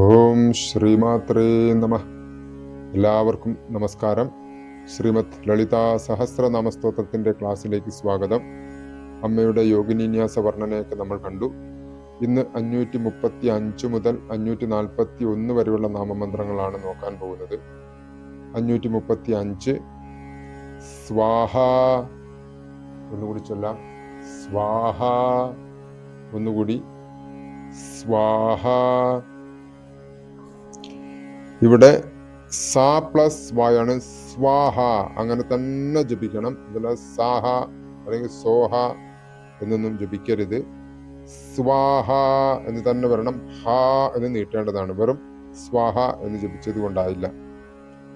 ഓം ശ്രീമാത്രേ നമ. എല്ലാവർക്കും നമസ്കാരം. ശ്രീമത് ലളിത സഹസ്രനാമ സ്തോത്രത്തിന്റെ ക്ലാസ്സിലേക്ക് സ്വാഗതം. അമ്മയുടെ യോഗിനിന്യാസ വർണനയൊക്കെ നമ്മൾ കണ്ടു. ഇന്ന് അഞ്ഞൂറ്റി മുപ്പത്തി അഞ്ച് മുതൽ അഞ്ഞൂറ്റി നാൽപ്പത്തി ഒന്ന് വരെയുള്ള നാമമന്ത്രങ്ങളാണ് നോക്കാൻ പോകുന്നത്. അഞ്ഞൂറ്റി മുപ്പത്തി അഞ്ച് സ്വാഹ. ഒന്നുകൂടി ചൊല്ലാം. സ്വാഹ. ഒന്നുകൂടി. സ്വാഹ. ഇവിടെ സ പ്ലസ് വായാണ് സ്വാഹ. അങ്ങനെ തന്നെ ജപിക്കണം. ഇതിൽ സാഹ അല്ലെങ്കിൽ സോഹ എന്നൊന്നും ജപിക്കരുത്. സ്വാഹ എന്ന് തന്നെ വരണം. ഹ എന്ന് നീട്ടേണ്ടതാണ്. വെറും സ്വാഹ എന്ന് ജപിച്ചത് കൊണ്ടായില്ല.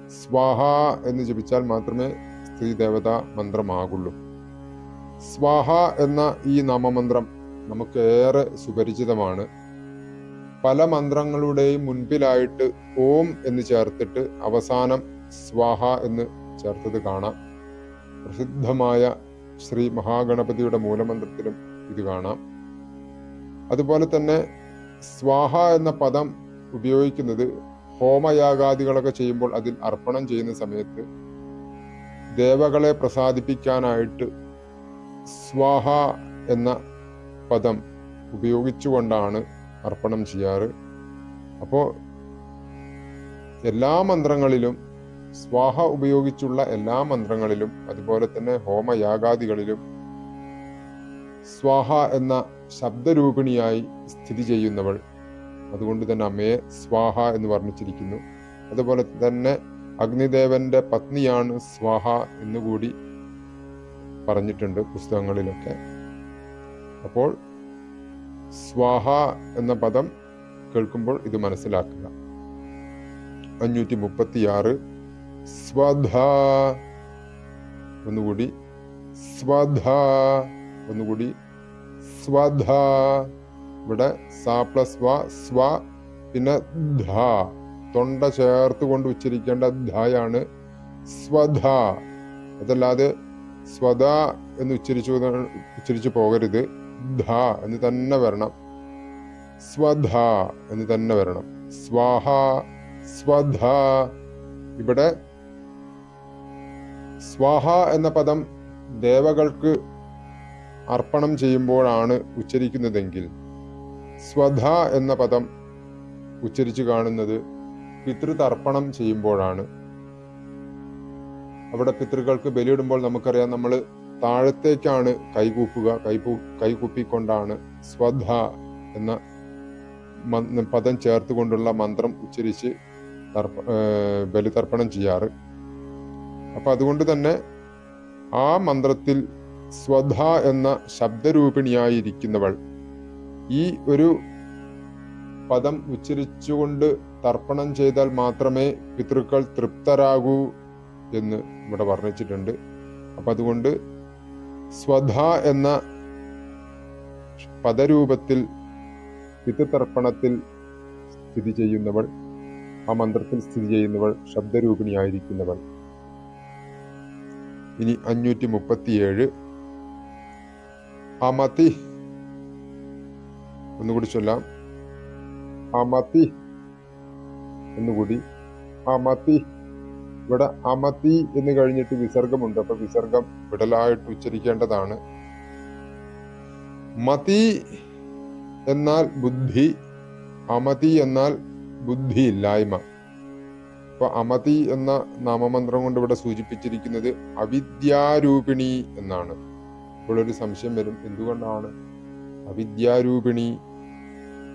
സ്വാഹ എന്ന് ജപിച്ചാൽ മാത്രമേ സ്ത്രീ ദേവത മന്ത്രമാകുള്ളൂ. സ്വാഹ എന്ന ഈ നാമമന്ത്രം നമുക്ക് ഏറെ സുപരിചിതമാണ്. പല മന്ത്രങ്ങളുടെയും മുൻപിലായിട്ട് ഓം എന്ന് ചേർത്തിട്ട് അവസാനം സ്വാഹ എന്ന് ചേർത്തത് കാണാം. പ്രസിദ്ധമായ ശ്രീ മഹാഗണപതിയുടെ മൂലമന്ത്രത്തിലും ഇത് കാണാം. അതുപോലെ തന്നെ സ്വാഹ എന്ന പദം ഉപയോഗിക്കുന്നത് ഹോമയാഗാദികളൊക്കെ ചെയ്യുമ്പോൾ അതിൽ അർപ്പണം ചെയ്യുന്ന സമയത്ത് ദേവകളെ പ്രസാദിപ്പിക്കാനായിട്ട് സ്വാഹ എന്ന പദം ഉപയോഗിച്ചുകൊണ്ടാണ് അർപ്പണം ചെയ്യാറ്. അപ്പോൾ എല്ലാ മന്ത്രങ്ങളിലും സ്വാഹ ഉപയോഗിച്ചുള്ള എല്ലാ മന്ത്രങ്ങളിലും അതുപോലെ തന്നെ ഹോമയാഗാദികളിലും സ്വാഹ എന്ന ശബ്ദരൂപിണിയായി സ്ഥിതി ചെയ്യുന്നവൾ. അതുകൊണ്ട് തന്നെ അമ്മയെ സ്വാഹ എന്ന് വർണിച്ചിരിക്കുന്നു. അതുപോലെ തന്നെ അഗ്നിദേവന്റെ പത്നിയാണ് സ്വാഹ എന്നുകൂടി പറഞ്ഞിട്ടുണ്ട് പുസ്തകങ്ങളിലൊക്കെ. അപ്പോൾ സ്വാഹ എന്ന പദം കേൾക്കുമ്പോൾ ഇത് മനസ്സിലാക്കുക. അഞ്ഞൂറ്റി മുപ്പത്തിയാറ് സ്വധ ഒന്നുകൂടി സ്വധ ഒന്നുകൂടി സ്വധ ഇവിടെ സ പ്ലസ് വ സ്വ പിന്നെ ധ. തൊണ്ട ചേർത്ത് കൊണ്ട് ഉച്ചരിക്കേണ്ട ധയാണ് സ്വധ അതല്ലാതെ സ്വധ എന്ന് ഉച്ചരിച്ചു ഉച്ചരിച്ചു പോകരുത്. ധ എന്ന് തന്നെ വരണം. സ്വധ എന്ന് തന്നെ വരണം. സ്വാഹ സ്വധ. ഇവിടെ സ്വാഹ എന്ന പദം ദേവകൾക്ക് അർപ്പണം ചെയ്യുമ്പോഴാണ് ഉച്ചരിക്കുന്നതെങ്കിൽ സ്വധ എന്ന പദം ഉച്ചരിച്ചു കാണുന്നത് പിതൃതർപ്പണം ചെയ്യുമ്പോഴാണ്. അവിടെ പിതൃകൾക്ക് ബലിയിടുമ്പോൾ നമുക്കറിയാം നമ്മൾ താഴത്തേക്കാണ് കൈകൂപ്പുക. കൈപൂ കൈകൂപ്പിക്കൊണ്ടാണ് സ്വധ എന്ന പദം ചേർത്തുകൊണ്ടുള്ള മന്ത്രം ഉച്ചരിച്ച് തർപ്പ ബലിതർപ്പണം ചെയ്യാറ്. അപ്പൊ അതുകൊണ്ട് തന്നെ ആ മന്ത്രത്തിൽ സ്വധ എന്ന ശബ്ദരൂപിണിയായിരിക്കുന്നവൾ ഈ ഒരു പദം ഉച്ചരിച്ചുകൊണ്ട് തർപ്പണം ചെയ്താൽ മാത്രമേ പിതൃക്കൾ തൃപ്തരാകൂ എന്ന് ഇവിടെ വർണിച്ചിട്ടുണ്ട്. അപ്പൊ അതുകൊണ്ട് സ്വധ എന്ന പദരൂപത്തിൽ പിതൃതർപ്പണത്തിൽ സ്ഥിതി ചെയ്യുന്നവൾ ആ മന്ത്രത്തിൽ സ്ഥിതി ചെയ്യുന്നവൾ ശബ്ദരൂപിണിയായിരിക്കുന്നവൾ. ഇനി അഞ്ഞൂറ്റി മുപ്പത്തിയേഴ് അമതി ഒന്നുകൂടി ചൊല്ലാം. അമതി ഒന്നുകൂടി. അമതി ഇവിടെ അമതി എന്ന് കഴിഞ്ഞിട്ട് വിസർഗമുണ്ട്. അപ്പൊ വിസർഗം വിടലായിട്ട് ഉച്ചരിക്കേണ്ടതാണ്. മതി എന്നാൽ ബുദ്ധി അമതി എന്നാൽ ബുദ്ധി ഇല്ലായ്മ. അപ്പൊ അമതി എന്ന നാമമന്ത്രം കൊണ്ട് ഇവിടെ സൂചിപ്പിച്ചിരിക്കുന്നത് അവിദ്യാരൂപിണി എന്നാണ്. ഇപ്പോൾ ഒരു സംശയം വരും എന്തുകൊണ്ടാണ് അവിദ്യാരൂപിണി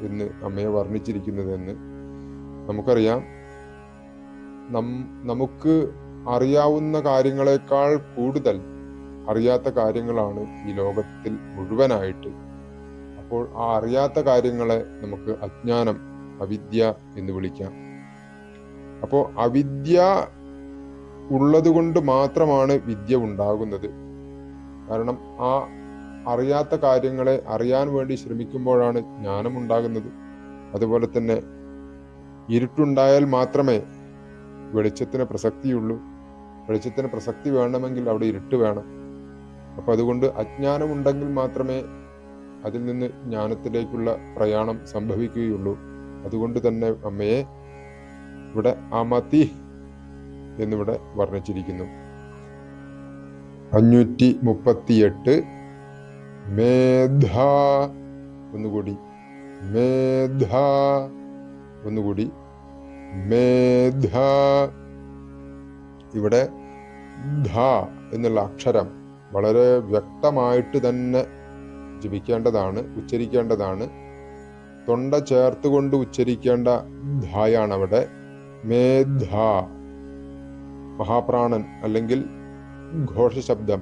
എന്ന് അമ്മയെ വർണിച്ചിരിക്കുന്നത് എന്ന് നമുക്കറിയാം. നമുക്ക് അറിയാവുന്ന കാര്യങ്ങളെക്കാൾ കൂടുതൽ അറിയാത്ത കാര്യങ്ങളാണ് ഈ ലോകത്തിൽ മുഴുവനായിട്ട്. അപ്പോൾ ആ അറിയാത്ത കാര്യങ്ങളെ നമുക്ക് അജ്ഞാനം അവിദ്യ എന്ന് വിളിക്കാം. അപ്പോൾ അവിദ്യ ഉള്ളതുകൊണ്ട് മാത്രമാണ് വിദ്യ ഉണ്ടാകുന്നത്. കാരണം ആ അറിയാത്ത കാര്യങ്ങളെ അറിയാൻ വേണ്ടി ശ്രമിക്കുമ്പോഴാണ് ജ്ഞാനം ഉണ്ടാകുന്നത്. അതുപോലെ തന്നെ ഇരുട്ടുണ്ടായാൽ മാത്രമേ വെളിച്ചത്തിന് പ്രസക്തിയുള്ളൂ വെളിച്ചത്തിന് പ്രസക്തി വേണമെങ്കിൽ അവിടെ ഇരുട്ട് വേണം. അപ്പം അതുകൊണ്ട് അജ്ഞാനമുണ്ടെങ്കിൽ മാത്രമേ അതിൽ നിന്ന് ജ്ഞാനത്തിലേക്കുള്ള പ്രയാണം സംഭവിക്കുകയുള്ളൂ. അതുകൊണ്ട് തന്നെ അമ്മയെ ഇവിടെ അമതി എന്നിവിടെ വർണിച്ചിരിക്കുന്നു. അഞ്ഞൂറ്റി മുപ്പത്തിയെട്ട് മേധ ഒന്നുകൂടി. മേധ ഒന്നുകൂടി. മേധ. ഇവിടെ ധ എന്നുള്ള അക്ഷരം വളരെ വ്യക്തമായിട്ട് തന്നെ ജപിക്കേണ്ടതാണ് ഉച്ചരിക്കേണ്ടതാണ്. തൊണ്ട ചേർത്തുകൊണ്ട് ഉച്ചരിക്കേണ്ട ധായാണ് അവിടെ മേധ. മഹാപ്രാണൻ അല്ലെങ്കിൽ ഘോഷശബ്ദം.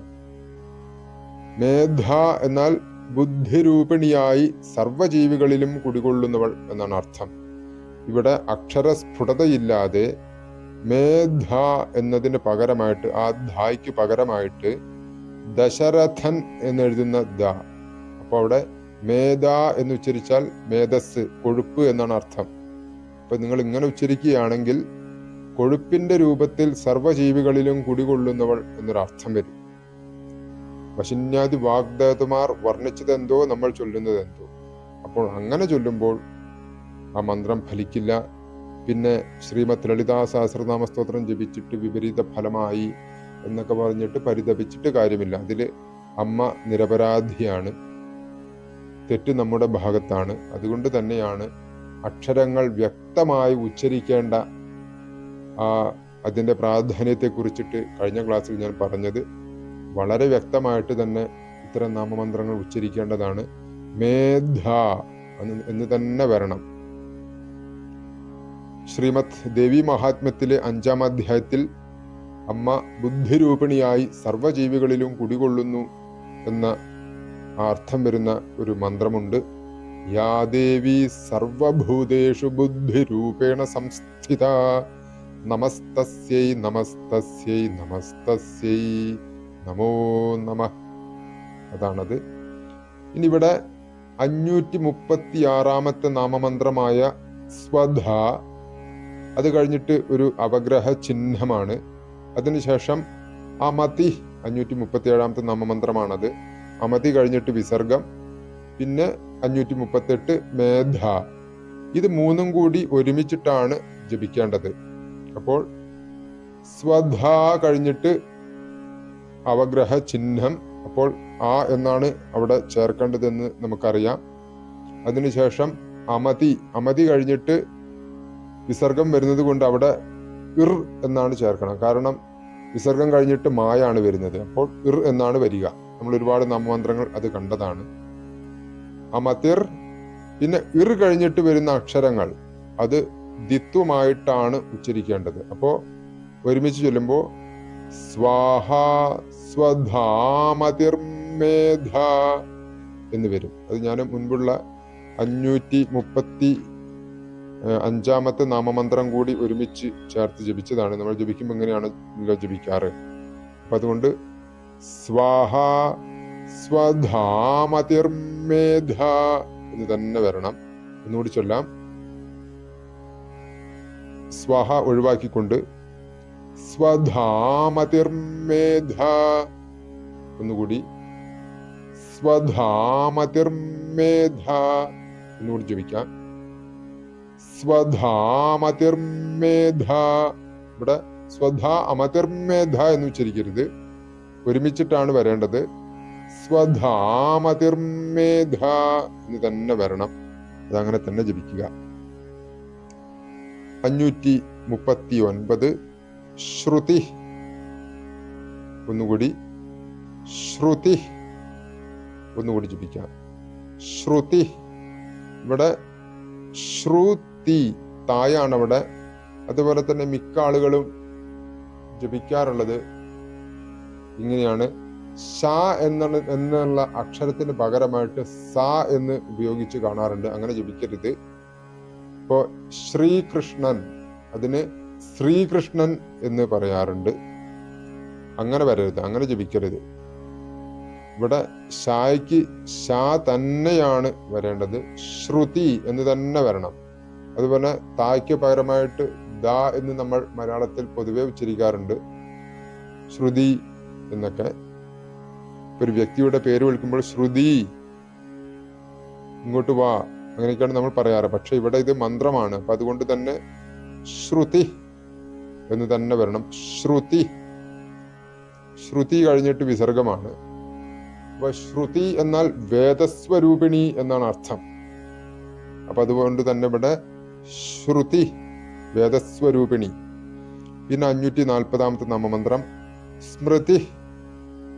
മേധ എന്നാൽ ബുദ്ധിരൂപിണിയായി സർവജീവികളിലും കുടികൊള്ളുന്നവൾ എന്നാണ് അർത്ഥം. ഇവിടെ അക്ഷരസ്ഫുടതയില്ലാതെ മേധ എന്നതിന് പകരമായിട്ട് ആ ധായ്ക്ക് പകരമായിട്ട് ദശരഥൻ എന്നെഴുതുന്ന ദ. അപ്പോൾ അവിടെ മേധ എന്ന് ഉച്ചരിച്ചാൽ മേധസ് കൊഴുപ്പ് എന്നാണ് അർത്ഥം. അപ്പൊ നിങ്ങൾ ഇങ്ങനെ ഉച്ചരിക്കുകയാണെങ്കിൽ കൊഴുപ്പിന്റെ രൂപത്തിൽ സർവജീവികളിലും കുടികൊള്ളുന്നവൾ എന്നൊരർത്ഥം വരും. വശിന്യാദി വാഗ്ദേവതമാർ വർണിച്ചതെന്തോ നമ്മൾ ചൊല്ലുന്നതെന്തോ. അപ്പോൾ അങ്ങനെ ചൊല്ലുമ്പോൾ ആ മന്ത്രം ഫലിക്കില്ല. പിന്നെ ശ്രീമത് ലളിതാ സഹസ്രനാമ സ്തോത്രം ജപിച്ചിട്ട് വിപരീത ഫലമായി എന്നൊക്കെ പറഞ്ഞിട്ട് പരിതപിച്ചിട്ട് കാര്യമില്ല. അതിൽ അമ്മ നിരപരാധിയാണ്. തെറ്റ് നമ്മുടെ ഭാഗത്താണ്. അതുകൊണ്ട് തന്നെയാണ് അക്ഷരങ്ങൾ വ്യക്തമായി ഉച്ചരിക്കേണ്ട ആ അതിന്റെ പ്രാധാന്യത്തെക്കുറിച്ചിട്ട് കഴിഞ്ഞ ക്ലാസ്സിൽ ഞാൻ പറഞ്ഞത്. വളരെ വ്യക്തമായിട്ട് തന്നെ ഇത്തരം നാമമന്ത്രങ്ങൾ ഉച്ചരിക്കേണ്ടതാണ്. മേധ എന്ന് തന്നെ വരണം. ശ്രീമദ് ദേവി മഹാത്മ്യത്തിലെ അഞ്ചാം അധ്യായത്തിൽ അമ്മ ബുദ്ധിരൂപിണിയായി സർവജീവികളിലും കുടികൊള്ളുന്നു എന്ന അർത്ഥം വരുന്ന ഒരു മന്ത്രമുണ്ട്. യാ ദേവി സർവഭൂതേഷു ബുദ്ധിരൂപേണ സംസ്ഥിത. നമസ്തസ്യൈ നമസ്തസ്യൈ നമസ്തസ്യൈ. നമോ നമ. അതാണത്. ഇനി ഇവിടെ അഞ്ഞൂറ്റി മുപ്പത്തി ആറാമത്തെ നാമമന്ത്രമായ സ്വധ അത് കഴിഞ്ഞിട്ട് ഒരു അവഗ്രഹ ചിഹ്നമാണ്. അതിനുശേഷം അമതി അഞ്ഞൂറ്റി മുപ്പത്തി ഏഴാമത്തെ നാമമന്ത്രമാണത്. അമതി കഴിഞ്ഞിട്ട് വിസർഗം പിന്നെ അഞ്ഞൂറ്റി മുപ്പത്തെട്ട് മേധ. ഇത് മൂന്നും കൂടി ഒരുമിച്ചിട്ടാണ് ജപിക്കേണ്ടത്. അപ്പോൾ സ്വധ കഴിഞ്ഞിട്ട് അവഗ്രഹ ചിഹ്നം. അപ്പോൾ ആ എന്നാണ് അവിടെ ചേർക്കേണ്ടതെന്ന് നമുക്കറിയാം. അതിനുശേഷം അമതി അമതി കഴിഞ്ഞിട്ട് വിസർഗം വരുന്നത് കൊണ്ട് അവിടെ ഇർ എന്നാണ് ചേർക്കണം. കാരണം വിസർഗം കഴിഞ്ഞിട്ട് മായാണ് വരുന്നത്. അപ്പോൾ ഇർ എന്നാണ് വരിക. നമ്മൾ ഒരുപാട് നാമമന്ത്രങ്ങൾ അത് കണ്ടതാണ്. അമതിർ പിന്നെ ഇർ കഴിഞ്ഞിട്ട് വരുന്ന അക്ഷരങ്ങൾ അത് ദിത്വമായിട്ടാണ് ഉച്ചരിക്കേണ്ടത്. അപ്പോ ഒരുമിച്ച് ചൊല്ലുമ്പോൾ സ്വാഹ സ്വധാമതിർമേധ എന്ന് വരും. അത് ഞാൻ മുൻപുള്ള അഞ്ഞൂറ്റി മുപ്പത്തി അഞ്ചാമത്തെ നാമമന്ത്രം കൂടി ഒരുമിച്ച് ചേർത്ത് ജപിച്ചതാണ്. നമ്മൾ ജപിക്കുമ്പോൾ എങ്ങനെയാണ് ജപിക്കാറ്? അപ്പൊ അതുകൊണ്ട് സ്വാഹ സ്വധാമതിർമേധ എന്ന് തന്നെ വരണം. ഒന്നുകൂടി ചൊല്ലാം. സ്വാഹ ഒഴിവാക്കിക്കൊണ്ട് സ്വധാമതിർമേധ ഒന്നുകൂടി സ്വധാമതിർമേധ എന്നുകൂടി ജപിക്കാം. സ്വധാമതിർമേധ. ഇവിടെ സ്വധാ അമതിർമേധ എന്ന് ഉച്ചരിക്കരുത്. ഒരുമിച്ചിട്ടാണ് വരേണ്ടത്. സ്വധാമതിർമേധ എന്ന് തന്നെ വരണം. അതങ്ങനെ തന്നെ ജപിക്കുക. അഞ്ഞൂറ്റി മുപ്പത്തി ഒൻപത് ശ്രുതി. ഒന്നുകൂടി. ശ്രുതി. ഒന്നുകൂടി ജപിക്കാം. ശ്രുതി. ഇവിടെ ശ്രുതി തായാണ് അവിടെ അതുപോലെ തന്നെ മിക്ക ആളുകളും ജപിക്കാറുള്ളത് ഇങ്ങനെയാണ്. ഷ എന്നുള്ള അക്ഷരത്തിന് പകരമായിട്ട് സ എന്ന് ഉപയോഗിച്ച് കാണാറുണ്ട്. അങ്ങനെ ജപിക്കരുത്. ഇപ്പോ ശ്രീകൃഷ്ണൻ അതിന് ശ്രീകൃഷ്ണൻ എന്ന് പറയാറുണ്ട്. അങ്ങനെ വരരുത് അങ്ങനെ ജപിക്കരുത്. ഇവിടെ ഷായ്ക്ക് ഷാ തന്നെയാണ് വരേണ്ടത്. ശ്രുതി എന്ന് തന്നെ വരണം. അതുപോലെ തായ്ക്ക് പകരമായിട്ട് ദ എന്ന് നമ്മൾ മലയാളത്തിൽ പൊതുവെ ഉച്ചരിക്കാറുണ്ട്. ശ്രുതി എന്നൊക്കെ. ഒരു വ്യക്തിയുടെ പേര് വിളിക്കുമ്പോൾ ശ്രുതി ഇങ്ങോട്ട് വാ അങ്ങനെയൊക്കെയാണ് നമ്മൾ പറയാറ്. പക്ഷെ ഇവിടെ ഇത് മന്ത്രമാണ്. അപ്പൊ അതുകൊണ്ട് തന്നെ ശ്രുതി എന്ന് തന്നെ വരണം. ശ്രുതി. ശ്രുതി കഴിഞ്ഞിട്ട് വിസർഗമാണ്. അപ്പൊ ശ്രുതി എന്നാൽ വേദസ്വരൂപിണി എന്നാണ് അർത്ഥം. അപ്പൊ അതുകൊണ്ട് തന്നെ ഇവിടെ ശ്രുതി വേദസ്വരൂപിണി. പിന്നെ അഞ്ഞൂറ്റി നാൽപ്പതാമത്തെ നാമമന്ത്രം സ്മൃതി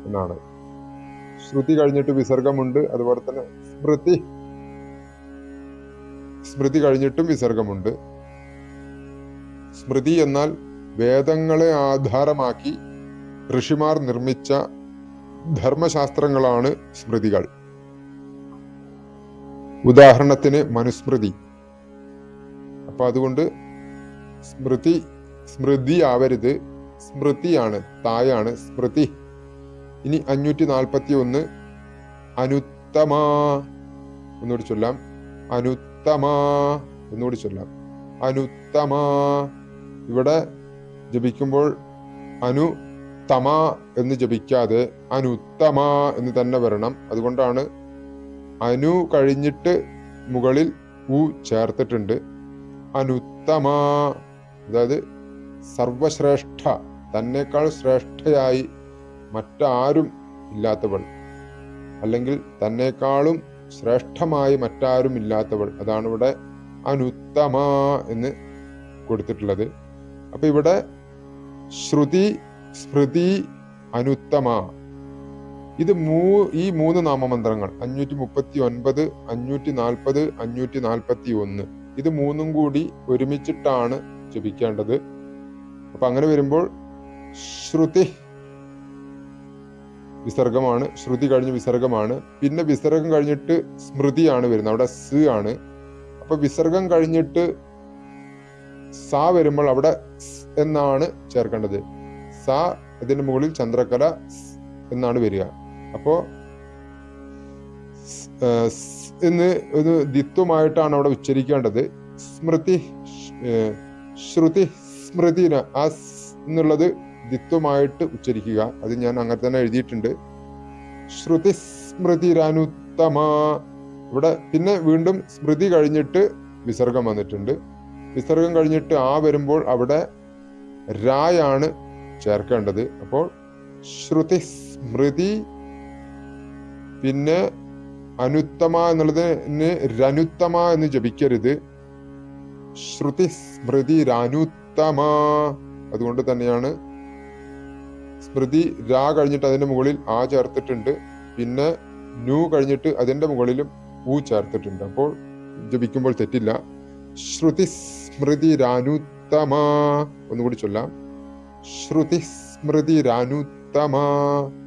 എന്നാണ്. ശ്രുതി കഴിഞ്ഞിട്ട് വിസർഗമുണ്ട് അതുപോലെ തന്നെ സ്മൃതി. സ്മൃതി കഴിഞ്ഞിട്ടും വിസർഗമുണ്ട്. സ്മൃതി എന്നാൽ വേദങ്ങളെ ആധാരമാക്കി ഋഷിമാർ നിർമ്മിച്ച ധർമ്മശാസ്ത്രങ്ങളാണ് സ്മൃതികൾ. ഉദാഹരണത്തിന് മനുസ്മൃതി. അപ്പൊ അതുകൊണ്ട് സ്മൃതി സ്മൃതി ആവരുത്. സ്മൃതിയാണ് തായാണ് സ്മൃതി. ഇനി അഞ്ഞൂറ്റി നാൽപ്പത്തി ഒന്ന് അനുത്തമാ ഒന്നുകൂടി ചൊല്ലാം. അനുത്തമാ ഒന്നുകൂടി ചൊല്ലാം. അനുത്തമാ. ഇവിടെ ജപിക്കുമ്പോൾ അനു തമ എന്ന് ജപിക്കാതെ അനുത്തമ എന്ന് തന്നെ വരണം. അതുകൊണ്ടാണ് അനു കഴിഞ്ഞിട്ട് മുകളിൽ ഉ ചേർത്തിട്ടുണ്ട്. അനുത്തമ. അതായത് സർവശ്രേഷ്ഠ തന്നെക്കാൾ ശ്രേഷ്ഠയായി മറ്റാരും ഇല്ലാത്തവൾ. അല്ലെങ്കിൽ തന്നെക്കാളും ശ്രേഷ്ഠമായി മറ്റാരും ഇല്ലാത്തവൾ. അതാണ് ഇവിടെ അനുത്തമ എന്ന് കൊടുത്തിട്ടുള്ളത്. അപ്പൊ ഇവിടെ ശ്രുതി സ്മൃതി അനുത്തമ. ഇത് മൂ ഈ മൂന്ന് നാമമന്ത്രങ്ങൾ അഞ്ഞൂറ്റി മുപ്പത്തി ഒൻപത് അഞ്ഞൂറ്റി നാൽപ്പത് അഞ്ഞൂറ്റി നാൽപ്പത്തി ഒന്ന് ഇത് മൂന്നും കൂടി ഒരുമിച്ചിട്ടാണ് ജപിക്കേണ്ടത്. അപ്പൊ അങ്ങനെ വരുമ്പോൾ ശ്രുതി വിസർഗമാണ് ശ്രുതി കഴിഞ്ഞ് വിസർഗമാണ്. പിന്നെ വിസർഗം കഴിഞ്ഞിട്ട് സ്മൃതിയാണ് വരുന്നത്. അവിടെ സ് ആണ്. അപ്പൊ വിസർഗം കഴിഞ്ഞിട്ട് സ വരുമ്പോൾ അവിടെ എന്നാണ് ചേർക്കേണ്ടത്. സ ഇതിന്റെ മുകളിൽ ചന്ദ്രകല എന്നാണ് വരിക. അപ്പോ എന്ന് ഒരു ദിത്വമായിട്ടാണ് അവിടെ ഉച്ചരിക്കേണ്ടത്. സ്മൃതി ശ്രുതി സ്മൃതി എന്നുള്ളത് ദിത്വമായിട്ട് ഉച്ചരിക്കുക. അത് ഞാൻ അങ്ങനെ തന്നെ എഴുതിയിട്ടുണ്ട്. ശ്രുതി സ്മൃതിരനുത്തമ. ഇവിടെ പിന്നെ വീണ്ടും സ്മൃതി കഴിഞ്ഞിട്ട് വിസർഗം വന്നിട്ടുണ്ട്. വിസർഗം കഴിഞ്ഞിട്ട് ആ വരുമ്പോൾ അവിടെ രായാണ് ചേർക്കേണ്ടത്. അപ്പോൾ ശ്രുതി സ്മൃതി പിന്നെ അനുത്തമ എന്നുള്ളതിന് രനുത്തമ എന്ന് ജപിക്കരുത്. ശ്രുതി സ്മൃതി രനുത്തമ. അതുകൊണ്ട് തന്നെയാണ് സ്മൃതി രാ കഴിഞ്ഞിട്ട് അതിന്റെ മുകളിൽ ആ ചേർത്തിട്ടുണ്ട്. പിന്നെ നു കഴിഞ്ഞിട്ട് അതിന്റെ മുകളിലും ഊ ചേർത്തിട്ടുണ്ട്. അപ്പോൾ ജപിക്കുമ്പോൾ തെറ്റില്ല. ശ്രുതി സ്മൃതി രാനുത്തമ. ഒന്നുകൂടി ചൊല്ലാം. ശ്രുതി സ്മൃതി രാനുത്തമ.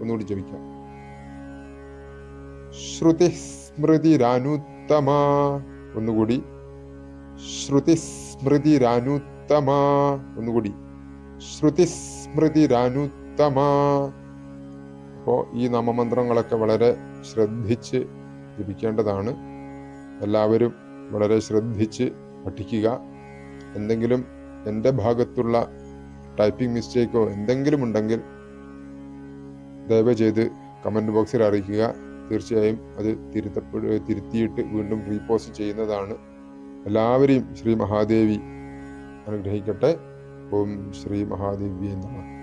ഒന്നുകൂടി ജപിക്കാം. ശ്രുതി സ്മൃതി രാനുത്തമ ഒന്നുകൂടി. ശ്രുതിസ്മൃതിരനുത്തമ. സ്മൃതി രാനുത്തമ ഒന്നുകൂടി. ശ്രുതിസ്മൃതിരനുത്തമ. അപ്പോൾ ഈ നാമമന്ത്രങ്ങളൊക്കെ വളരെ ശ്രദ്ധിച്ച് ജപിക്കേണ്ടതാണ്. എല്ലാവരും വളരെ ശ്രദ്ധിച്ച് പഠിക്കുക. എന്തെങ്കിലും എന്റെ ഭാഗത്തുള്ള ടൈപ്പിംഗ് മിസ്റ്റേക്കോ എന്തെങ്കിലും ഉണ്ടെങ്കിൽ ദയവ് ചെയ്ത് കമന്റ് ബോക്സിൽ അറിയിക്കുക. തീർച്ചയായും അത് തിരുത്തപ്പെടു തിരുത്തിയിട്ട് വീണ്ടും റീപോസ്റ്റ് ചെയ്യുന്നതാണ്. എല്ലാവരെയും ശ്രീ മഹാദേവി അനുഗ്രഹിക്കട്ടെ. ഓം ശ്രീ മഹാദേവി നമഃ.